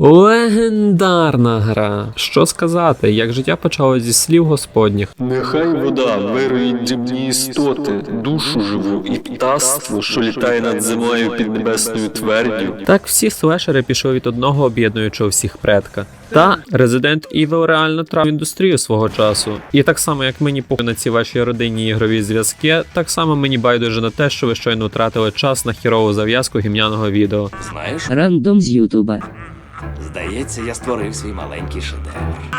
Легендарна гра. Що сказати, як життя почало зі слів господніх. Нехай вода вирують дрібні істоти, душу живу і птаство, що літає над землею під небесною твердю. Так всі слешери пішли від одного об'єднуючого всіх предка. Та Resident Evil реально трав індустрію свого часу. І так само, як мені похуй на ці ваші родинні ігрові зв'язки, так само мені байдуже на те, що ви щойно втратили час на хірову зав'язку гімняного відео. Знаєш, Рандом з Ютуба. Здається, я створив свій маленький шедевр.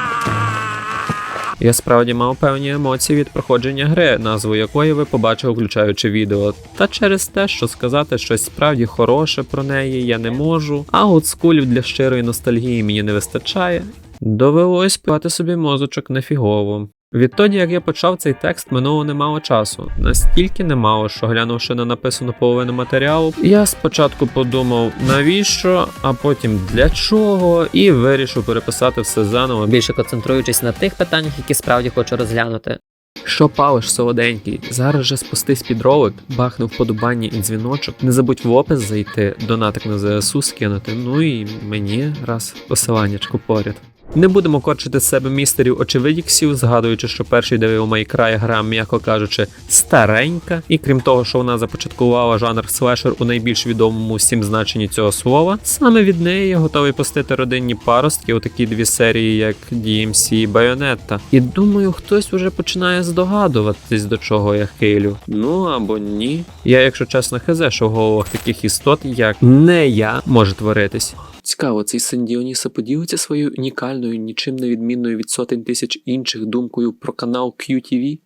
Я справді мав певні емоції від проходження гри, назву якої ви побачили, включаючи відео. Та через те, що сказати щось справді хороше про неї я не можу, а от скулів для щирої ностальгії мені не вистачає. Довелось пивати собі мозочок нефігово. Відтоді, як я почав цей текст, минуло немало часу. Настільки немало, що глянувши на написану половину матеріалу, я спочатку подумав, навіщо, а потім для чого, і вирішив переписати все заново, більше концентруючись на тих питаннях, які справді хочу розглянути. Що палиш, солоденький? Зараз же спустись під ролик, бахни вподобання і дзвіночок. Не забудь в опис зайти, донатик на ЗСУ скинути. Ну і мені раз посиланнячку поряд. Не будемо корчити з себе містерів очевидіксів, згадуючи, що перший Devil May Cry гра, м'яко кажучи, старенька, і крім того, що вона започаткувала жанр слешер у найбільш відомому всім значенні цього слова, саме від неї я готовий пустити родинні паростки у такі дві серії, як DMC і Bayonetta. І думаю, хтось уже починає здогадуватись, до чого я хилю. Ну або ні. Я, якщо чесно, хезе, що в головах таких істот, як не я, може творитись. Цікаво, цей син Діоніса поділиться своєю унікальною, нічим не відмінною від сотень тисяч інших думкою про канал QTV?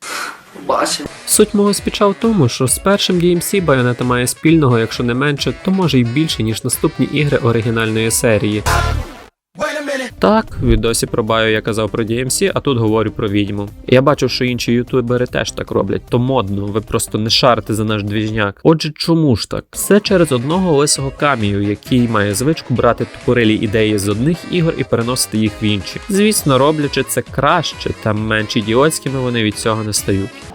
Бачимо. Суть мого спіча в тому, що з першим DMC байонета має спільного, якщо не менше, то може й більше, ніж наступні ігри оригінальної серії. Так, в відосі про Байо я казав про DMC, а тут говорю про відьму. Я бачу, що інші ютубери теж так роблять, то модно, ви просто не шарите за наш двіжняк. Отже, чому ж так? Все через одного лисого камію, який має звичку брати тупорилі ідеї з одних ігор і переносити їх в інші. Звісно, роблячи це краще та менш ідіотськими вони від цього не стають.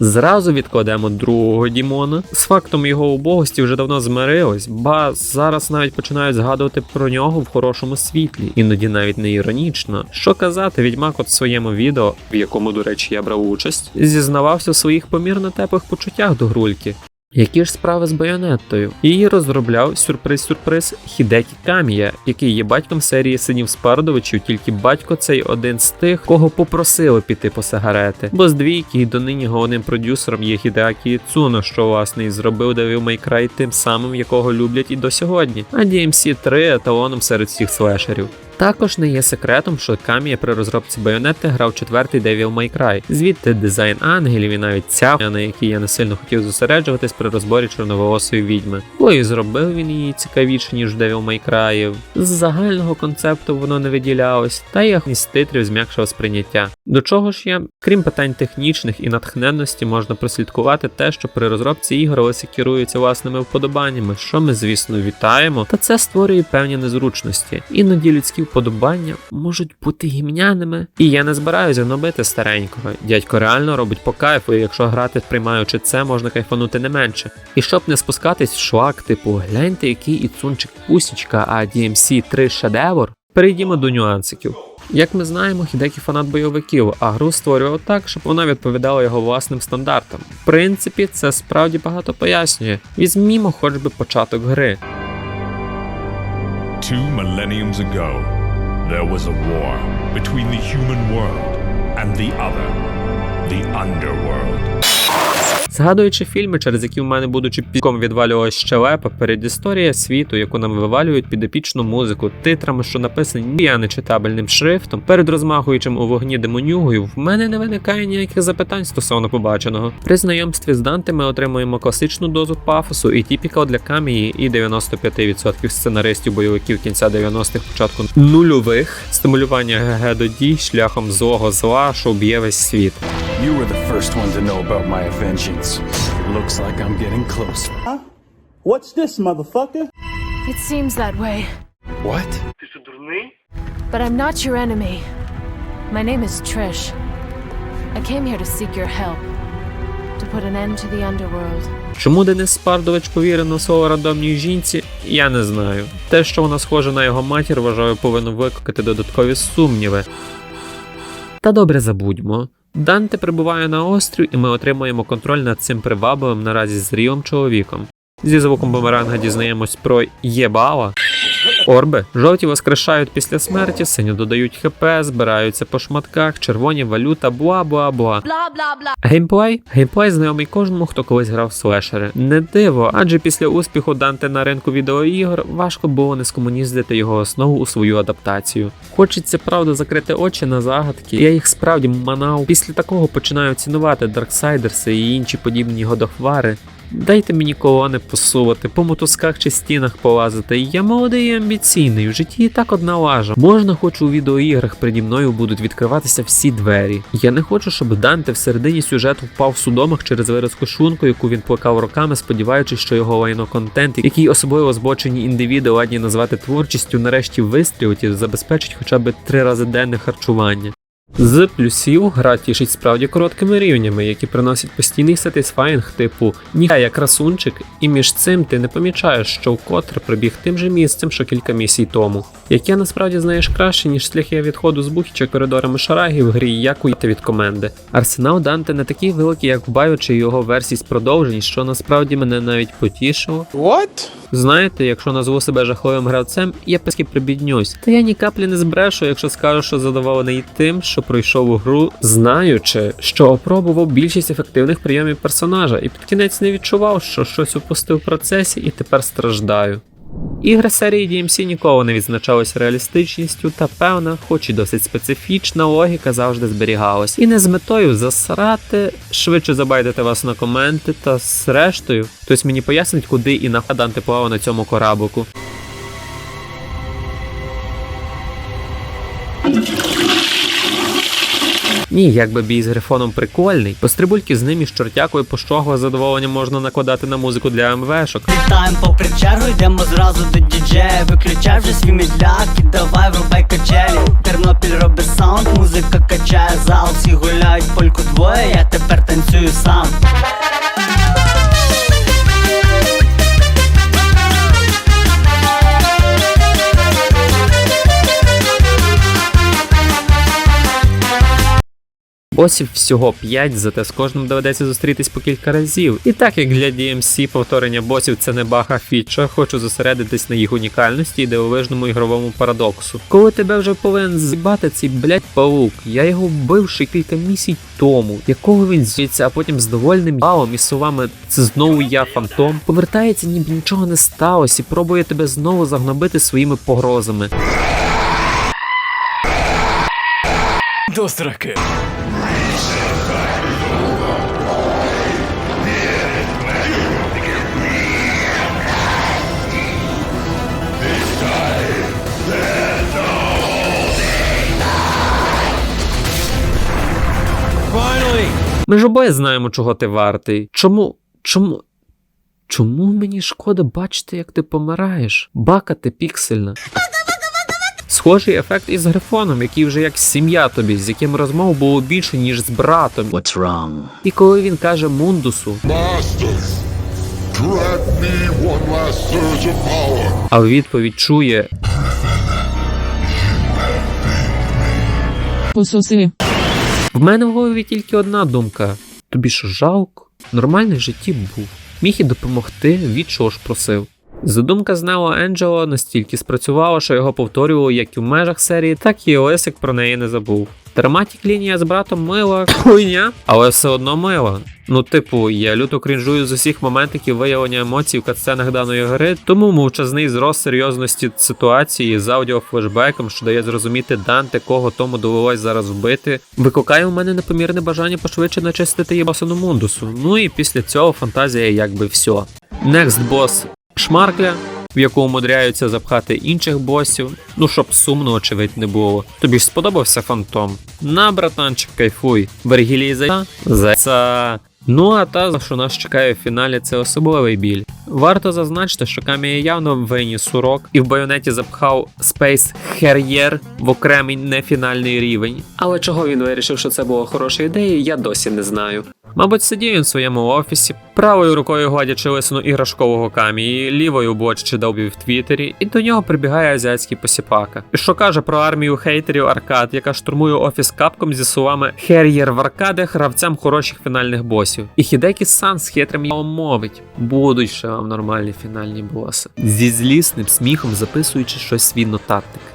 Зразу відкладемо другого Дімона. З фактом його убогості вже давно змирилось, ба зараз навіть починають згадувати про нього в хорошому світлі, іноді навіть не іронічно. Що казати, відьмак от в своєму відео, в якому, до речі, я брав участь, зізнавався в своїх помірно теплих почуттях до грульки. Які ж справи з байонеттою? Її розробляв сюрприз-сюрприз Хідекі Камія, який є батьком серії синів Спардовичів, тільки батько цей один з тих, кого попросили піти по сигарети. Бо з двійки і донині головним продюсером є Хідеакі Цуно, що власне і зробив Devil May Cry тим самим, якого люблять і до сьогодні. А DMC 3 еталоном серед всіх слешерів. Також не є секретом, що Камія при розробці Байонети грав четвертий Devil May Cry. Звідти дизайн ангелів і навіть ця, на якій я не сильно хотів зосереджуватись при розборі чорноволосої відьми. Бо і зробив він її цікавіше, ніж Devil May Cry. З загального концепту воно не виділялось, та й із титрів зм'якшого сприйняття. До чого ж я, крім питань технічних і натхненності, можна прослідкувати те, що при розробці ігор лиси керуються власними вподобаннями, що ми, звісно, вітаємо, та це створює певні незручності. Іноді людські вподобання можуть бути гімняними. І я не збираюся гнобити старенького. Дядько реально робить по кайфу, і якщо грати, приймаючи це, можна кайфанути не менше. І щоб не спускатись в шлак, типу, гляньте, який іцунчик пусічка, а DMC 3 шедевр, перейдімо до нюансиків. Як ми знаємо, Хідекі фанат бойовиків, а гру створював так, щоб вона відповідала його власним стандартам. В принципі, це справді багато пояснює. Візьмімо хоч би початок гри. Two millenniums ago, there was a war between the human world and the other, the underworld. Згадуючи фільми, через які в мене, будучи піком відвалювалась щелепа, перед історія світу, яку нам вивалюють під епічну музику, титрами, що написані я нечитабельним шрифтом, перед розмахуючим у вогні демонюгою, в мене не виникає ніяких запитань стосовно побаченого. При знайомстві з Данте ми отримуємо класичну дозу пафосу і тіпікал для камії, і 95% сценаристів бойовиків кінця 90-х, початку нульових, стимулювання ГГ до дій шляхом злого зла, що вб'є весь світ. You were the first one to know about my vengeance. It looks like I'm getting closer. What's this, motherfucker? It seems that way. What? But I'm not your enemy. My name is Trish. I came here to seek your help. To to put an end to the underworld. Чому Денис Спардович повірив на слово рандомній жінці, я не знаю. Те, що вона схожа на його матір, вважаю, повинно викликати додаткові сумніви. Та добре забудьмо. Данте прибуває на острів, і ми отримуємо контроль над цим привабливим наразі зрілим чоловіком. Зі звуком бумеранга дізнаємось про Єбала. Орби жовті воскрешають після смерті, сині додають ХП, збираються по шматках, червоні валюта, бла бла бла. Геймплей? Геймплей знайомий кожному, хто колись грав в слешери. Не диво, адже після успіху Данте на ринку відеоігор важко було не скомуніздити його основу у свою адаптацію. Хочеться правда закрити очі на загадки. Я їх справді манав. Після такого починаю цінувати Дарксайдерси і інші подібні годохвари. Дайте мені колони посувати, по мотузках чи стінах полазити. Я молодий і амбіційний, в житті і так одна лажа. Можна, хоч у відеоіграх переді мною будуть відкриватися всі двері. Я не хочу, щоб Данте в середині сюжету впав в судомах через виразку шлунку, яку він плакав роками, сподіваючись, що його лайно контент, який особливо збочені індивіди ладні назвати творчістю, нарешті вистрілить і забезпечить хоча б три рази денне харчування. З плюсів гра тішить справді короткими рівнями, які приносять постійний сатисфаїнг, типу ніхай я красунчик, і між цим ти не помічаєш, що вкотре прибіг тим же місцем, що кілька місій тому. Яке насправді знаєш краще, ніж шляхи відходу з бухіча коридорами шараги в грі як уйти від коменди. Арсенал Данте не такий великий, як в чи його версії з продовжень, що насправді мене навіть потішило. What? Знаєте, якщо назву себе жахливим гравцем, я пески прибіднюсь. Та я ні каплі не збрешу, якщо скажу, що задоволений тим, що пройшов гру, знаючи, що опробував більшість ефективних прийомів персонажа, і під кінець не відчував, що щось упустив в процесі і тепер страждаю. Ігри серії DMC ніколи не відзначались реалістичністю, та певна, хоч і досить специфічна логіка завжди зберігалась. І не з метою засрати, швидше забайдити вас на коменти, та зрештою, хтось мені пояснить, куди і на Данте плавав на цьому кораблику. Ні, якби бій з грифоном прикольний, пострибульки з ним і з чортякою пощогла задоволення можна накладати на музику для МВшок. Вітаємо попри чергу, йдемо зразу до діджея. Виключай вже свій медляк і давай врубай качелі. Тернопіль робить саунд, музика качає зал. Всі гуляють польку двоє, я тепер танцюю сам Босів всього 5, зате з кожним доведеться зустрітись по кілька разів. І так як для DMC повторення босів це не бага фіча, хочу зосередитись на їх унікальності і дивовижному ігровому парадоксу. Коли тебе вже повинен з'їбати цей блять паук, я його вбив ще кілька місій тому, якого він звідси, а потім з довольним балом і словами це знову я фантом, повертається, ніби нічого не сталося, і пробує тебе знову загнобити своїми погрозами. До сраки. Ми ж обоє знаємо, чого ти вартий. Чому. чому. Чому мені шкода бачити, як ти помираєш? Бака ти піксельна. Схожий ефект із грифоном, який вже як сім'я тобі, з яким розмов було більше, ніж з братом. What's wrong? І коли він каже Мундусу, Masters, grant me one last surge of power. а в відповідь чує Пососи. В мене в голові тільки одна думка: тобі що жалко? Нормальний в був. Міг і допомогти, від чого ж просив. Задумка з Нео Енджело настільки спрацювала, що його повторювало як і в межах серії, так і Олесик про неї не забув. Драматік лінія з братом мила хуйня, але все одно мила. Ну, типу, я люто крінжую з усіх моментиків виявлення емоцій в катсценах даної гри, тому мовчазний зрос серйозності ситуації з аудіофлешбеком, що дає зрозуміти Данте, кого тому довелось зараз вбити, викликає у мене непомірне бажання пошвидше начистити єбасану мундусу. Ну і після цього фантазія якби все. Next boss Шмаркля, в яку умудряються запхати інших босів, ну щоб сумно, очевидь, не було. Тобі ж сподобався фантом? На, братанчик, кайфуй. Вергілій за зайця. Ну а та, що нас чекає в фіналі, це особливий біль. Варто зазначити, що Камія явно виніс урок і в байонеті запхав Space Harrier в окремий нефінальний рівень. Але чого він вирішив, що це була хороша ідея, я досі не знаю. Мабуть, сидів він в своєму офісі, правою рукою гладячи лисину іграшкового камії, лівою боччи довбі в Твіттері, і до нього прибігає азіатський посіпака. І що каже про армію хейтерів аркад, яка штурмує офіс капком зі словами Хер'єр в аркадах гравцям хороших фінальних босів. І Хідекі Сан з хитрим його мовить. Будуть ще вам нормальні фінальні боси. Зі злісним сміхом записуючи щось свій нотатник.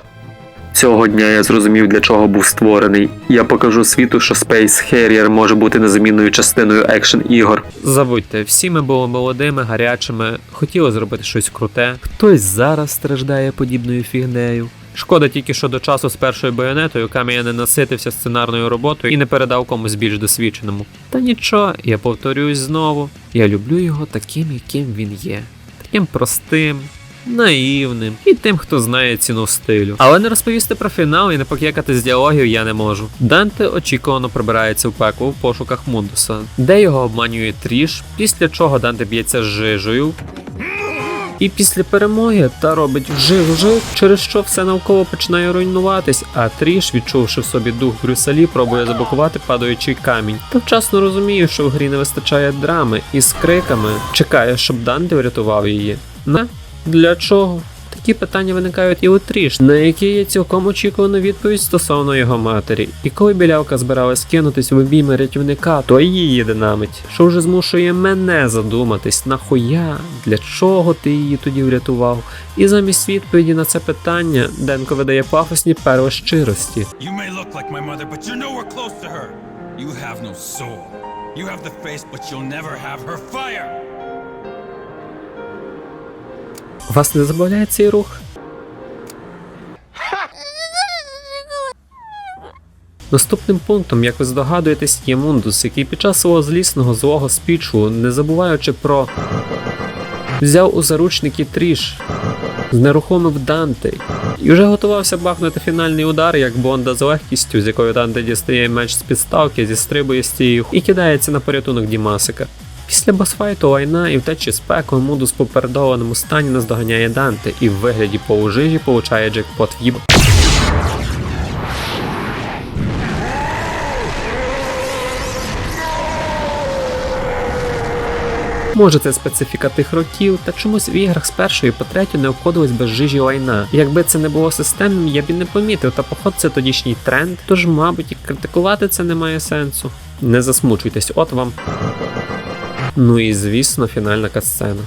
Цього дня я зрозумів, для чого був створений. Я покажу світу, що Space Harrier може бути незамінною частиною екшен ігор. Забудьте, всі ми були молодими, гарячими, хотіли зробити щось круте. Хтось зараз страждає подібною фігнею. Шкода тільки, що до часу з першою байонетою Камія не наситився сценарною роботою і не передав комусь більш досвідченому. Та нічого, я повторюсь знову. Я люблю його таким, яким він є. Таким простим, наївним і тим, хто знає ціну стилю. Але не розповісти про фінал і не пок'якати з діалогів я не можу. Данте очікувано прибирається в пекло в пошуках Мундуса, де його обманює Тріш, після чого Данте б'ється з жижею. І після перемоги та робить вжив-вжив, через що все навколо починає руйнуватись, а Тріш, відчувши в собі дух Брюсалі, пробує заблокувати падаючий камінь. Та вчасно розуміє, що в грі не вистачає драми, і з криками чекає, щоб Данте врятував її. На для чого? Такі питання виникають і у Тріш, на які є цілком очікувана відповідь стосовно його матері. І коли білявка збиралась кинутись в обійми рятівника, то її динамить, що вже змушує мене задуматись, нахуя, для чого ти її тоді врятував? І замість відповіді на це питання Денко видає пафосні перли щирості. You have the face, but you'll never have her fire. Вас не забавляє цей рух? Наступним пунктом, як ви здогадуєтесь, є Мундус, який під час свого злісного злого спічу, не забуваючи про взяв у заручники Тріш, знерухомив Данте і вже готувався бахнути фінальний удар, як Бонда з легкістю, з якою Данте дістає меч з підставки, зістрибує з тією і кидається на порятунок Дімасика. Після босфайту лайна і втечі з пекла Мудус в попередованому стані наздоганяє Данте і в вигляді полужижі получає джекпот в їб. Може, це специфіка тих років, та чомусь в іграх з першої по третю не обходилось без жижі лайна. Якби це не було системним, я б і не помітив, та поход це тодішній тренд, тож, мабуть, критикувати це не має сенсу. Не засмучуйтесь, от вам. Ну і звісно, фінальна катсцена.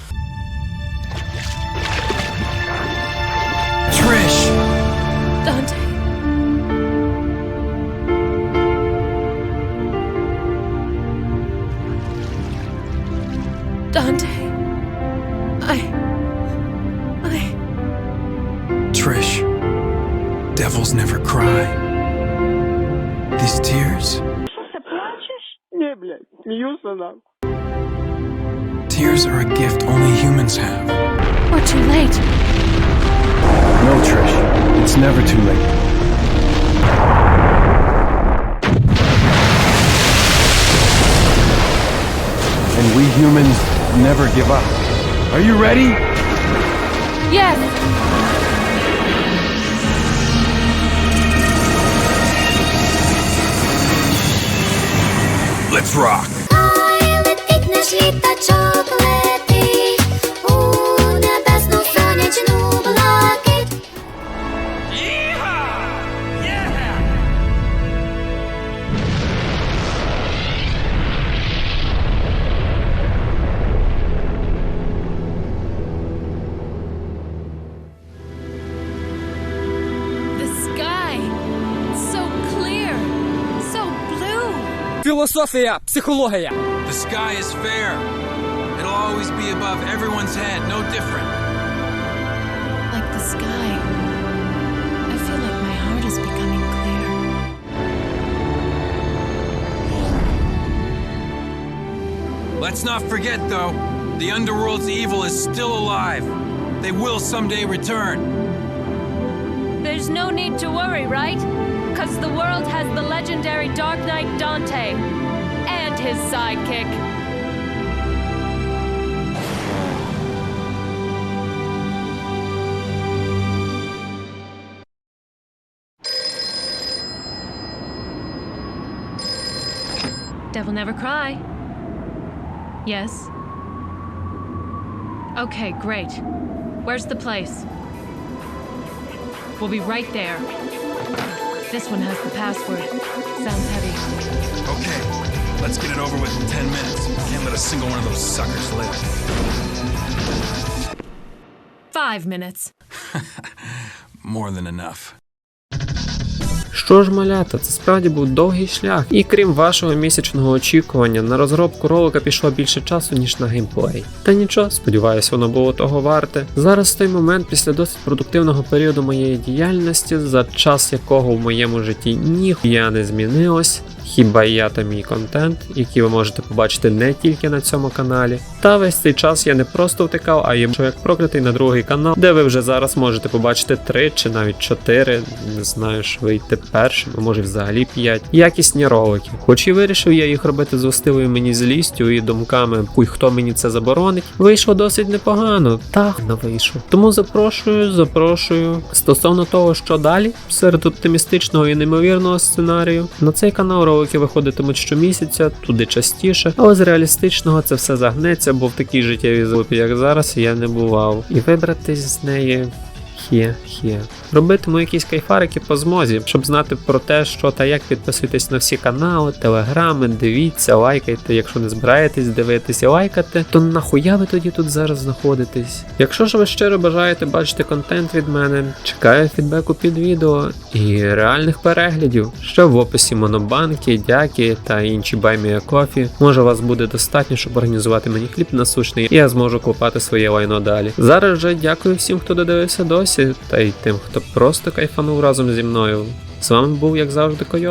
Tears are a gift only humans have. We're too late. No, Trish, it's never too late. And we humans never give up. Are you ready? Yes! Let's rock летить наш літачок летить у небесну сонячну блакить. The sky. So clear. So blue. Філософія, психологія. The sky is fair. It'll always be above everyone's head, no different. Like the sky. I feel like my heart is becoming clear. Let's not forget, though, the underworld's evil is still alive. They will someday return. There's no need to worry, right? Because the world has the legendary Dark Knight Dante and his sidekick. Devil never cry. Yes? Okay, great. Where's the place? We'll be right there. This one has the password. Sounds heavy. Okay, let's get it over with in 10 minutes. Can't let a single one of those suckers live. Five minutes. More than enough. Що ж, малята, це справді був довгий шлях, і крім вашого місячного очікування, на розробку ролика пішло більше часу, ніж на геймплей. Та нічого, сподіваюся, воно було того варте. Зараз той момент після досить продуктивного періоду моєї діяльності, за час якого в моєму житті ніхуя не змінилось. Хіба я та мій контент, який ви можете побачити не тільки на цьому каналі. Та весь цей час я не просто втикав, а їм як проклятий на другий канал, де ви вже зараз можете побачити три чи навіть чотири, не знаю, що вийти першим, а може взагалі п'ять. Якісні ролики. Хоч і вирішив я їх робити з властивою мені злістю і думками, пуй хто мені це заборонить, вийшло досить непогано. Так не вийшло. Тому запрошую, запрошую. Стосовно того, що далі, серед оптимістичного і неймовірного сценарію, на цей канал ролики виходитимуть щомісяця, туди частіше, але з реалістичного це все загнеться, бо в такій життєвій залупі, як зараз, я не бував. І вибратись з неї. Хє-хє. Робитиму якісь кайфарики по змозі, щоб знати про те, що та як підписуйтесь на всі канали, телеграми, дивіться, лайкайте. Якщо не збираєтесь дивитись і лайкати, то нахуя ви тоді тут зараз знаходитесь? Якщо ж ви щиро бажаєте бачити контент від мене, чекаю фідбеку під відео і реальних переглядів, що в описі монобанки, дяки та інші баймія кофі. Може, вас буде достатньо, щоб організувати мені хліб насущний, і я зможу купати своє лайно далі. Зараз же дякую всім, хто додивився досі, та й тим, хто просто кайфанув разом зі мною. З вами був, як завжди, Койот.